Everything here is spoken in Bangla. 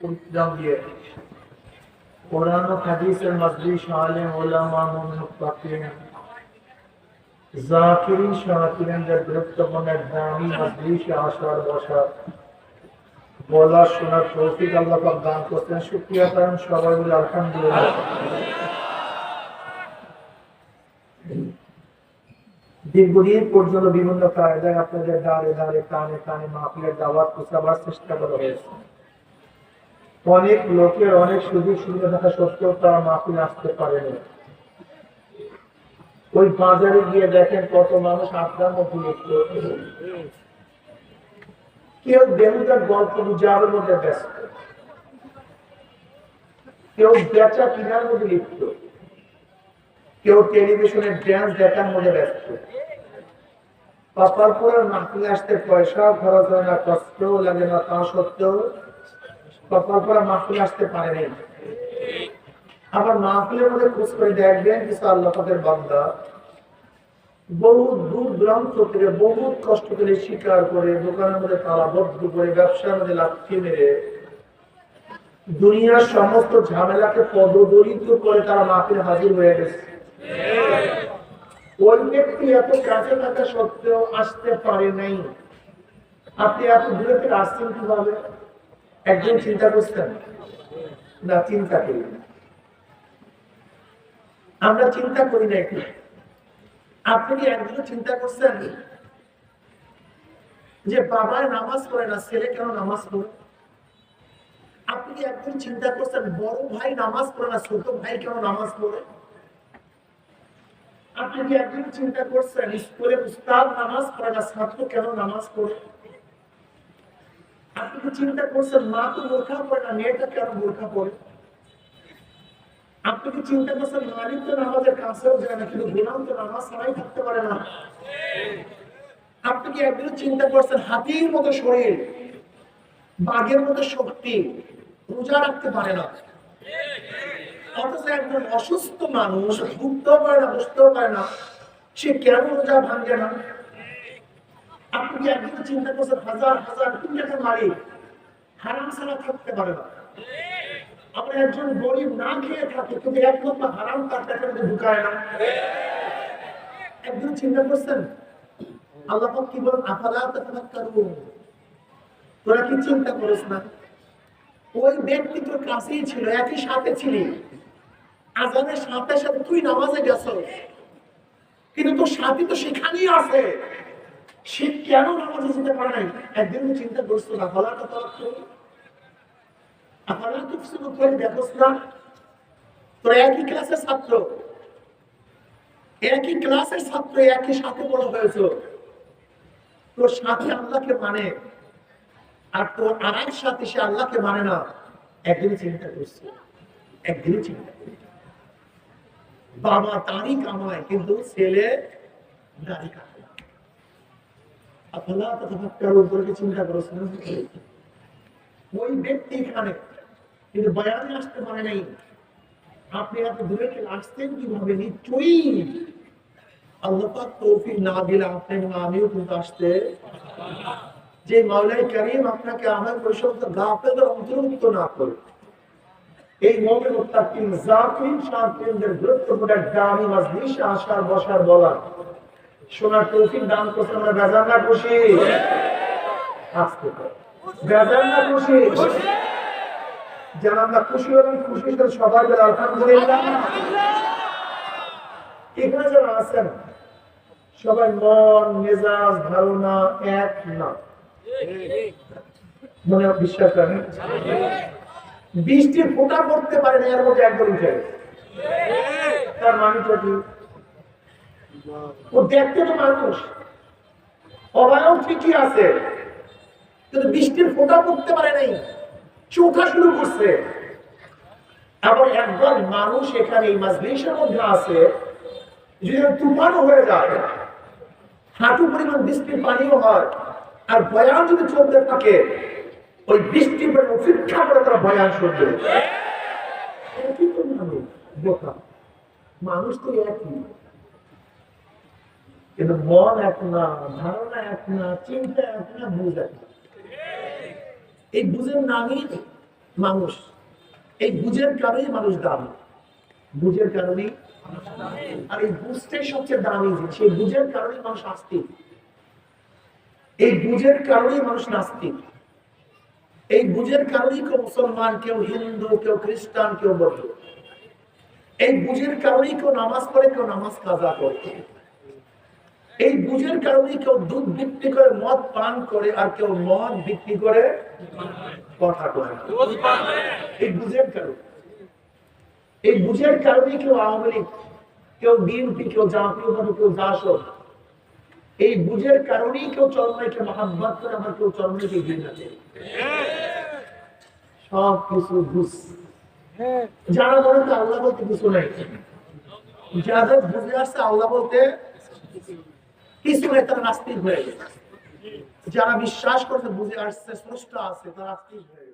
উদ্যম দিয়ে কোরআন ও হাদিসের মজলিস আলেম ওলামা মুত্তাকিন জাকিরিন শাকিরিনদের গুরুত্বপূর্ণ দামি মজলিসে আসার বসার বলা শোনার তৌফিক আল্লাহ পাক দান করতেন শুকরিয়া করেন সবাই বলে আলহামদুলিল্লাহ দীর্ঘদিন পর্যন্ত বিভিন্ন কায়দায় আপনাদের দাঁড়ে দাঁড়ে কানে কানে মাহফিলের দাওয়াত পৌঁছাবার চেষ্টা করা হয়েছে অনেক লোকের অনেক সুযোগ সুবিধা থাকা সত্ত্বেও তারা মাহফিল আসতে পারেনি ওই বাজারে গিয়ে দেখেন কত মানুষ আপনার মধ্যে লিপ্ত কেউ বেহুদার গল্প গুজারের মধ্যে ব্যস্ত। কেউ বেচা কিনার মধ্যে লিপ্ত। কেউ টেলিভিশনের ড্যান্স দেখার মধ্যে ব্যস্ত। পাপার পরে মাহফিলে আসতে পয়সা খরচ হয় না, কষ্টও লাগে না, তা সত্ত্বেও আসতে আবার মাহফিলের মধ্যে খোঁজ করে দেখবেন কিছু আল্লাহ পাকের বান্দা বহু দূর দূরান্ত করে বহুত কষ্ট করে স্বীকার করে দোকানের মধ্যে তালাবদ্ধ করে ব্যবসার মধ্যে লাঠি মেরে দুনিয়ার সমস্ত ঝামেলাকে পদদলিত করে তারা মাহফিলে হাজির হয়ে গেছে। ওই ব্যক্তি এত কাছে থাকা সত্ত্বেও আসতে পারে নাই। আপনি এত দূরে থেকে আসছেন কীভাবে? একজন চিন্তা করছেন? না, চিন্তা করি। আমরা চিন্তা করি না একটু আপনি কি একদিনও চিন্তা করছেন? যে বাবার নামাজ পড়ে না, ছেলে কেন নামাজ পড়ে? আপনি কি একদিন চিন্তা করছেন, বড় ভাই নামাজ পড়ে না, ছোট ভাই কেন নামাজ পড়ে? আপনি কি একদিন চিন্তা করছেন, স্কুলে উস্তাদ নামাজ পড়ে না, ছাত্র কেন নামাজ পড়ে? আপনি কি চিন্তা করছেন, মা তো বোরখা পড়ে না, মেয়েটা কেন বোরখা পড়ে? আপনি কি চিন্তা করছেন, মালিক তো নামাজের কাছেও যায় না, কিন্তু গুনাম তো নামাজ ছাড়াই থাকতে পারে না? আপনি কি একদিন চিন্তা করছেন, হাতির মতো শরীর, বাঘের মতো শক্তি রোজা রাখতে পারে না? অথচ একজন অসুস্থ মানুষ উঠতেও পারে না, বুঝতেও পারে না, সে কেন রোজা ভাঙে না? কি একদিন চিন্তা করছেন হাজার হাজার মালিক। হারাম ছাড়া থাকতে পারে না। একজন গরিব না খেয়ে কিন্তু এক লক্ষ হারাম তার টাকার মধ্যে ঢুকায় না। একদিন চিন্তা করছেন, আল্লাহ কি তোরা কি চিন্তা করিস না? ওই ব্যক্তি তোর কাছেই ছিল, একই সাথে ছিলি। আজানের সাথে সাথে তুই নামাজে গেছ কিন্তু তোর সাথী তো সেখানেই আছে। সে কেন নামাজে যেতে পারে নাই? একদিন চিন্তা করছ না ফলার কথা আপনারা তো কিছু করে দেখোস না। একই ক্লাসের ছাত্র। একই ক্লাসের ছাত্র একই সাথে বড় হয়েছে। তোর সাথে আল্লাহকে মানে। আর তোর আর সাথে সে আল্লাহকে মানে না। একদিনই চিন্তা করছে একদিনই চিন্তা বাবা তারই কামায়, কিন্তু ছেলে কাটে না আপনারা তথাকার উপরে চিন্তা করেছেন? ওই ব্যক্তি এখানে, কিন্তু বয়ানে আসতে পারে নাই। আপনি এত দূরে আসতেন কীভাবে? নিশ্চয়ই আল্লাহ তৌফিক না দিলে আপনি এবং আমিও কিন্তু আসতে যে মাওলাই করিম আপনাকে আমার গাফেলের অন্তর্ভুক্ত না করে। এই গুরুত্বপূর্ণ দামি মজলিসে আসার বসার বলার। শোনার তৌফিক দান করতে আমরা বেজার না খুশি। বেজার না খুশি। যেন আমরা খুশি হলাম খুশি সবাই বলে আলহামদুলিল্লাহ। এখানে যারা আছেন, সবাই মন, মেজাজ, ধারণা এক না। মনে বিশ্বাস করেন? বৃষ্টির ফোঁটা পড়তে পারে না, এর মধ্যে একজন উঠে তার মানেটা কি? ও দেখতে তো মানুষ। অবায়ব ঠিকই আছে, কিন্তু বৃষ্টির ফোঁটা পড়তে পারে নাই। চোখা শুরু করছে। আবার একদল মানুষ এখানে এই মাজলিসের মধ্যে আছে, যদি তুফানও হয়ে যায়, হাঁটু পরিমাণ বৃষ্টির পানিও হয়, আর বয়ান যদি চলতে থাকে, ওই বৃষ্টি পরে অপেক্ষা করে তারা বয়ান শুনবে। মানুষ তো একই। কিন্তু মন এক না, ধারণা এক না, চিন্তা এক না, বুঝ এক না। এই বুঝের নামই মানুষ। এই বুঝের কারণেই মানুষ দামি। বুঝের কারণেই আর এই বুঝটাই সবচেয়ে দামি এই বুঝের কারণেই মানুষ আস্তিক। এই বুঝের কারণেই মানুষ নাস্তিক। এই বুঝের কারণেই কেউ মুসলমান, কেউ হিন্দু, কেউ খ্রিস্টান, কেউ বৌদ্ধ। এই বুঝের কারণেই কেউ নামাজ পড়ে, কেউ নামাজ কাজা করে। এই বুঝের কারণেই কেউ দুধ বিক্রি করে, মদ পান করে আর কেউ মদ বিক্রি করে কথা কয় এই বুঝের কারণে। এই বুঝের কারণেই কেউ আওয়ামী লীগ, কেউ বিএনপি, কেউ জাতীয় দল কেউ জাসদ। এই বুঝের কারণেই কেউ চরমাইকে মহাব্বত করে, আবার কেউ চরমাইকে ঘৃণা করে। সব কিছু ঘুষ। যারা মনে হয় আল্লাহ বলতে কিছু নাই। যাদের বুঝে আসছে আল্লাহ বলতে কিছু তারা নাস্তিক হয়ে গেছে। যারা বিশ্বাস করছে বুঝে আসছে স্রষ্টা আছে, তারা নাস্তিক হয়ে